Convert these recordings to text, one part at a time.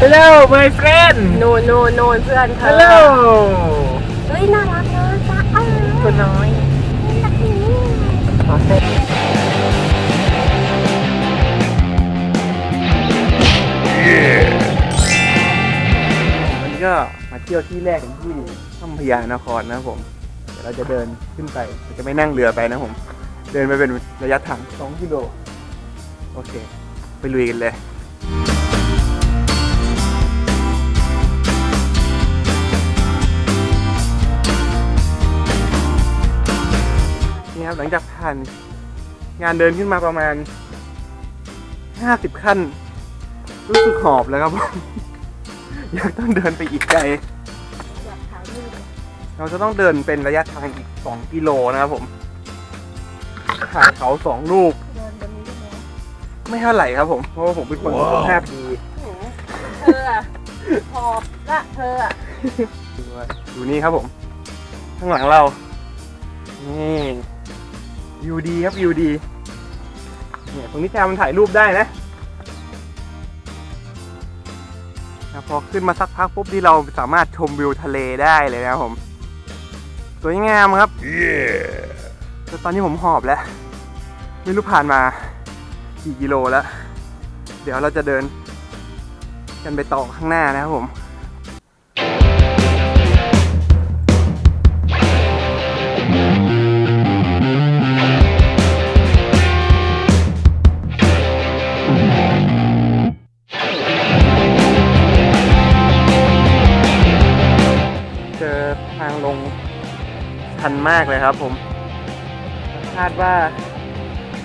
ฮัลโหล my friend โนนโนนโนนเพื่อนเธอฮัลโหลเฮ้ยน่ารักเลยจ้าเออคนน้อยรักนี้ วันนี้ก็มาเที่ยวที่แรกกันที่ถ้ำพญานครนะผม เดี๋ยวเราจะเดินขึ้นไปเราจะไม่นั่งเรือไปนะผม เดินไปเป็นระยะทาง2กิโล โอเค ไปลุยกันเลยนี่ครับหลังจากผ่านงานเดินขึ้นมาประมาณ 50 ขั้น รู้สึกหอบแล้วครับผมอยากต้องเดินไปอีกไกลอยากถ่ายรูปเราจะต้องเดินเป็นระยะทางอีก 2 กิโลนะครับผมผ่านเขาสองลูกเดินบนนี้ได้ไหมไม่เท่าไหร่ครับผม เพราะว่าผมเป็นคนสุขภาพดีโอ้โหเธออะหอบละเธออะดูนี่ครับผม ข้างหลังเรา นี่วิวดีครับวิวดีเนี่ยตรงนี้แคมันถ่ายรูปได้นะ นะพอขึ้นมาสักพักปุ๊บที่เราสามารถชมวิวทะเลได้เลยนะครับผมสวยงามครับแต่ตอนนี้ผมหอบแล้ว ไม่รู้ผ่านมากี่กิโลแล้ว เดี๋ยวเราจะเดินกันไปต่อข้างหน้านะครับผม มากเลยครับ ผม คาดว่า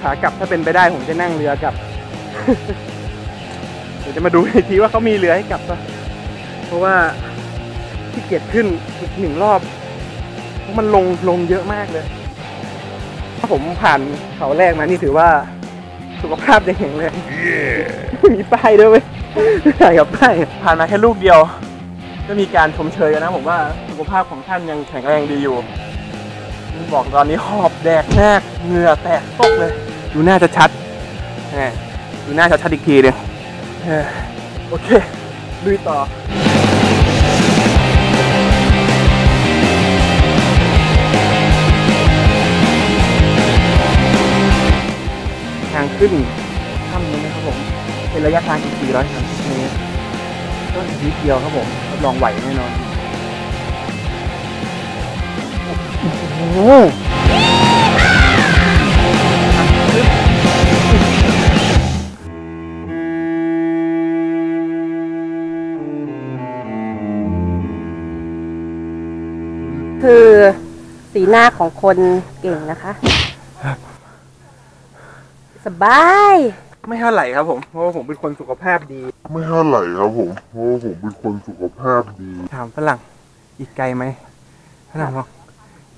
ขากลับถ้าเป็นไปได้ผมจะนั่งเรือกลับ เดี๋ยวจะมาดูอีกทีว่าเขามีเรือให้กลับปะเพราะว่าที่เกียจขึ้นอีกหนึ่งรอบเพราะมันลงลงเยอะมากเลยถ้าผมผ่านเขาแรกมานี่ถือว่าสุขภาพยังแข็งแรงมีป้ายด้วยเว้ยถ่ายกับป้ายผ่านมาแค่ลูกเดียว ก็มีการชมเชยกันนะผมว่าสุขภาพของท่านยังแข็งแรงดีอยู่ บอกตอนนี้หอบแดกแนกเหงื่อแตกตกเลย ดูหน้าจะชัดดูหน้าจะชัดอีกทีหนึงโอเคลุยต่อทางขึ้นถ้ำนี้นะครับผม เป็นระยะทางอีก430เมตรก็อีกนิดเดียวครับผมรับรองไหวแน่นอน คือสีหน้าของคนเก่งนะคะ สบาย ไม่เท่าไหร่ครับผม เพราะว่าผมเป็นคนสุขภาพดี ไม่เท่าไหร่ครับผมเพราะว่าผมเป็นคนสุขภาพดี ถามฝรั่งอีกไกลไหมฝรั่งบอก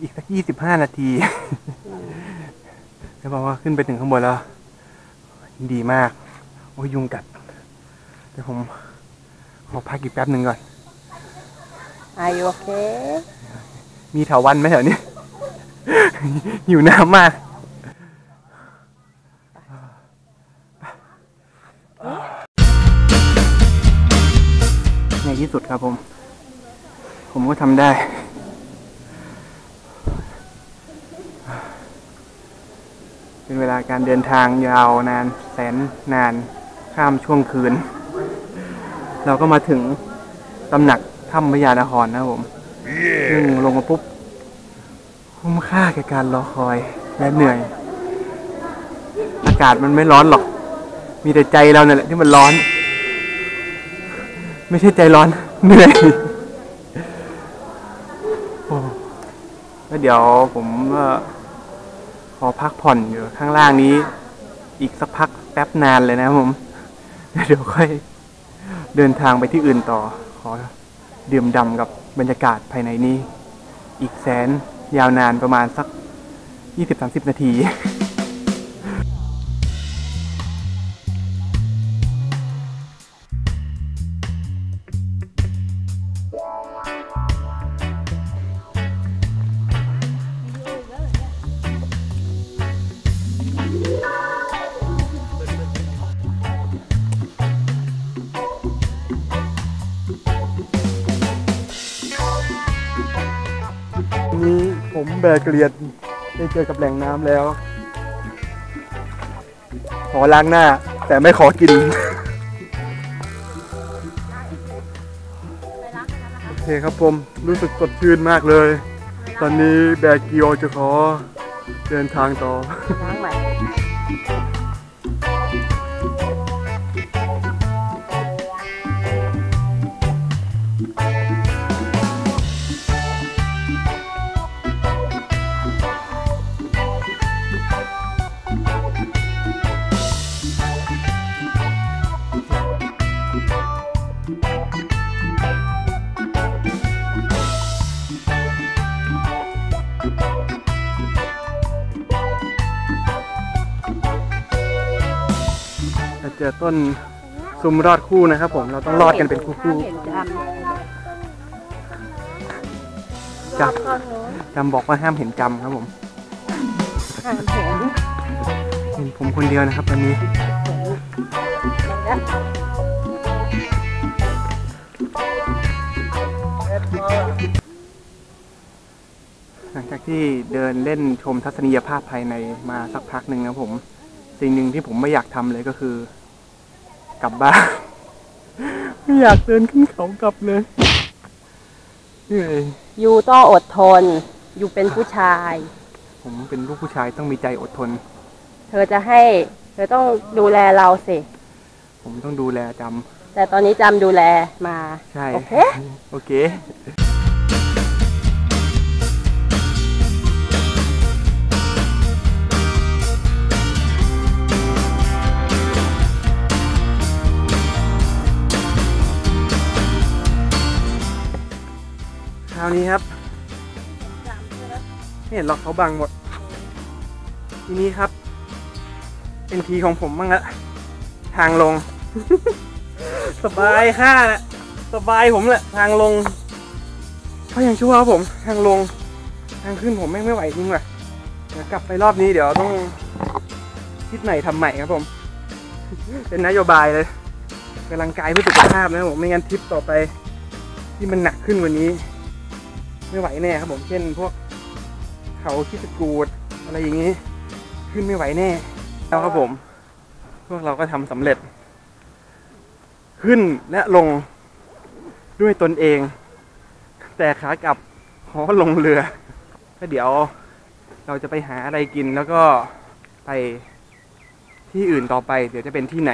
อีกสักยี่สิบห้านาทีแล้วบอกว่าขึ้นไปถึงข้างบนแล้ว ดีมาก โอ้ยยุงกัดเดี๋ยวผมขอพักอีกแป๊บหนึ่งก่อน Are you okay มีเถาวันไหมแถวนี้หิวน้ำมากในที่สุดครับผม ผมก็ทำได้ เป็นเวลาการเดินทางยาวนานแสนนานข้ามช่วงคืน เราก็มาถึงตำหนักถ้ำพญานครนะครับผมซึ่งลงมาปุ๊บ คุ้มค่าแก่การรอคอยและเหนื่อย อากาศมันไม่ร้อนหรอก มีแต่ใจเราเนี่ยแหละที่มันร้อน ไม่ใช่ใจร้อน เหนื่อยโอ้แล้วเดี๋ยวผมก็ ขอพักผ่อนอยู่ข้างล่างนี้ อีกสักพักแป๊บนานเลยนะผมเดี๋ยวค่อยเดินทางไปที่อื่นต่อ ขอดื่มด่ำกับบรรยากาศภายในนี้ อีกแสนยาวนานประมาณสัก 20-30 นาที ผมแบกเกียนได้เจอกับแหล่งน้ำแล้ว ขอล้างหน้า แต่ไม่ขอกิน โอเคครับผม รู้สึกสดชื่นมากเลย ตอนนี้แบกเกียวจะขอเดินทางต่อ ล้างใหม่ อต้นซุมรอดคู่นะครับ ผมเราต้องรอดกันเป็นคู่ห้ามเห็นจๆจำต้นนู้นำจำบอกว่าห้ามเห็นจำครับผมห้ามเห็นเห็นผมคนเดียวนะครับตอนนี้นะหลังจากที่เดินเล่นชมทัศนียภาพภายในมาสักพักหนึ่งนะครับผม สิ่งหนึ่งที่ผมไม่อยากทำเลยก็คือ กลับบ้าน ไม่อยากเดินขึ้นเขากลับเลยเหนื่อยยูต้องอดทนยูเป็นผู้ชาย ผมเป็นลูกผู้ชายต้องมีใจอดทน เธอจะให้ เธอต้องดูแลเราสิ ผมต้องดูแลจแต่ตอนนี้จำดูแลมาำใช่ โอเค โอเค นี้ครับไม่เห็นหรอกเขาบังหมด ทีนี้ครับ เป็นทีของผมบ้างละทางลง สบายค่าแหละสบายผมแหละทางลงเพราะยังชั่วครับผม ทางลง ทางขึ้นผมแม่งไม่ไหวจริงว่ะเดี๋ยวกลับไปรอบนี้เดี๋ยวต้องคิดใหม่ทำใหม่ครับผม เป็นนโยบายเลยกำลังกายเพื่อสุขภาพนะครับผมไม่งั้นทริปต่อไปที่มันหนักขึ้นกวันนี้ ไม่ไหวแน่ครับผมเช่นพวกเขาคิดสกูดอะไรอย่างนี้ ขึ้นไม่ไหวแน่แล้วครับผม พวกเราก็ทำสำเร็จ ขึ้นและลงด้วยตนเอง แต่ขากลับขอลงเรือ ก็เดี๋ยวเราจะไปหาอะไรกินแล้วก็ไปที่อื่นต่อไป เดี๋ยวจะเป็นที่ไหน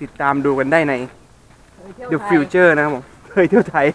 ติดตามดูกันได้ใน The Future นะครับผมเคยเที่ยวไทย